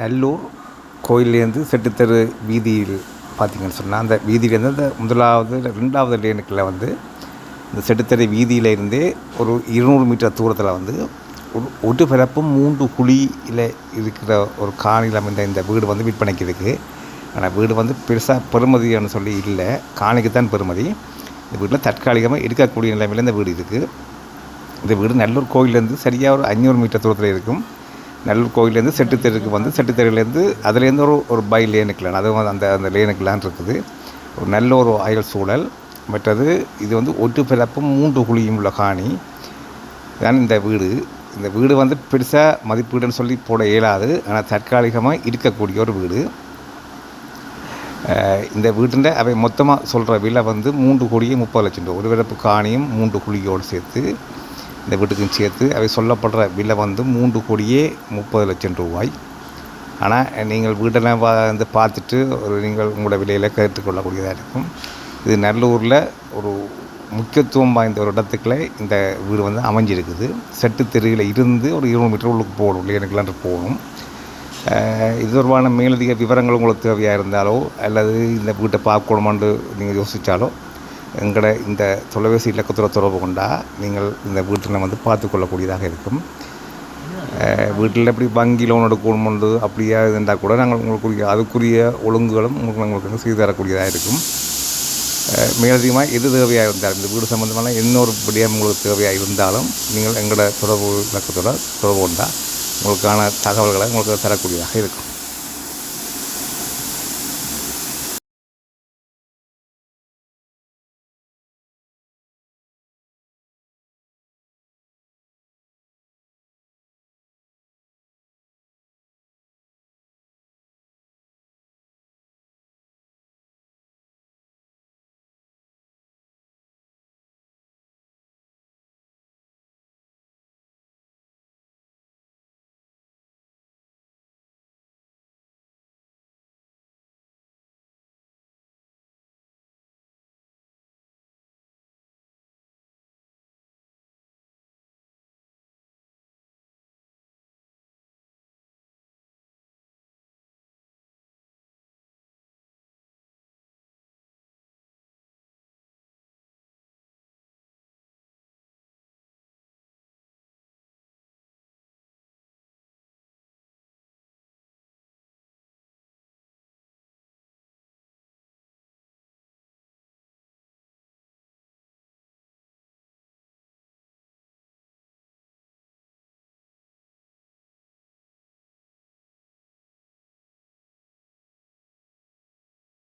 நல்லூர் கோயிலேருந்து செட்டுத்தெரு வீதியில் பார்த்தீங்கன்னு சொன்னால் அந்த வீதியிலேருந்து அந்த முதலாவது ரெண்டாவது லேனுக்கில் வந்து இந்த செட்டுத்தெரு வீதியில் இருந்தே ஒரு இருநூறு மீட்டர் தூரத்தில் வந்து ஒரு ஒரு பிறப்பும் மூன்று குழியில் இருக்கிற ஒரு காணியில் அமைந்த இந்த வீடு வந்து விற்பனைக்கு இருக்குது ஆனால் வீடு வந்து பெருசாக பெருமதின்னு சொல்லி இல்லை. காணிக்கு தான் பெருமதி. இந்த வீட்டில் தற்காலிகமாக இருக்கக்கூடிய நிலைமையில் இந்த வீடு இருக்குது இந்த வீடு நல்லூர் கோயிலேருந்து சரியாக ஒரு ஐநூறு மீட்டர் தூரத்தில் இருக்கும். நல்லூர் கோயிலேருந்து செட்டுத்தெருக்கு வந்து செட்டுத்தெருலேருந்து அதுலேருந்து ஒரு ஒரு பை லேனுக்குலான் அதுவும் அந்த அந்த அந்த லேனுக்குலான் இருக்குது. ஒரு நல்ல ஒரு அயல் சூழல். மற்றது இது வந்து ஒட்டு பிறப்பும் மூன்று குழியும் உள்ள காணி. தான் இந்த வீடு. இந்த வீடு வந்து பெருசாக மதிப்பீடுன்னு சொல்லி போட இயலாது. ஆனால் தற்காலிகமாக இருக்கக்கூடிய ஒரு வீடு. இந்த வீட்டில் அவை மொத்தமாக சொல்கிற விலை வந்து மூன்று கோடியே முப்பது லட்சம் ரூபா ஒரு பிறப்பு காணியும் மூன்று குழியோடு சேர்த்து இந்த வீட்டுக்கும் சேர்த்து அவை சொல்லப்படுற விலை வந்து மூன்று கோடியே முப்பது லட்சம் ரூபாய். ஆனால் நீங்கள் வீட்டெல்லாம் வந்து பார்த்துட்டு ஒரு நீங்கள் உங்களோட விலையில் கேட்டுக்கொள்ளக்கூடியதாக இருக்கும். இது நல்லூரில் ஒரு முக்கியத்துவம் வாய்ந்த ஒரு இடத்துக்குள்ள இந்த வீடு வந்து அமைஞ்சிருக்குது. செட்டு தெருவில் இருந்து ஒரு இருநூறு மீட்டர் உள்ளுக்கு போகணும் இல்லையா? போகணும். இது தொடர்பான மேலதிக விவரங்கள் உங்களுக்கு தேவையாக இருந்தாலோ அல்லது இந்த வீட்டை பார்க்கணுமான்னு நீங்கள் யோசித்தாலோ எங்களோட இந்த தொலைபேசி இலக்கத்துடன் தொடர்பு கொண்டால் நீங்கள் இந்த வீட்டில் வந்து பார்த்துக்கொள்ளக்கூடியதாக இருக்கும். வீட்டில் எப்படி வங்கி லோன் எடுக்கணுமென்று அப்படியா இருந்தால் கூட நாங்கள் உங்களுக்குரிய அதுக்குரிய ஒழுங்குகளும் உங்களுக்கு உங்களுக்கு வந்து செய்து தரக்கூடியதாக இருக்கும். மேலதிகமாக எது தேவையாக இருந்தாலும் இந்த வீடு சம்மந்தமான இன்னொரு விடயம் உங்களுக்கு தேவையாக இருந்தாலும் நீங்கள் எங்களோட தொடர்பு இலக்கத்தோட தொடர்பு கொண்டால் உங்களுக்கான தகவல்களை உங்களுக்கு தரக்கூடியதாக இருக்கும்.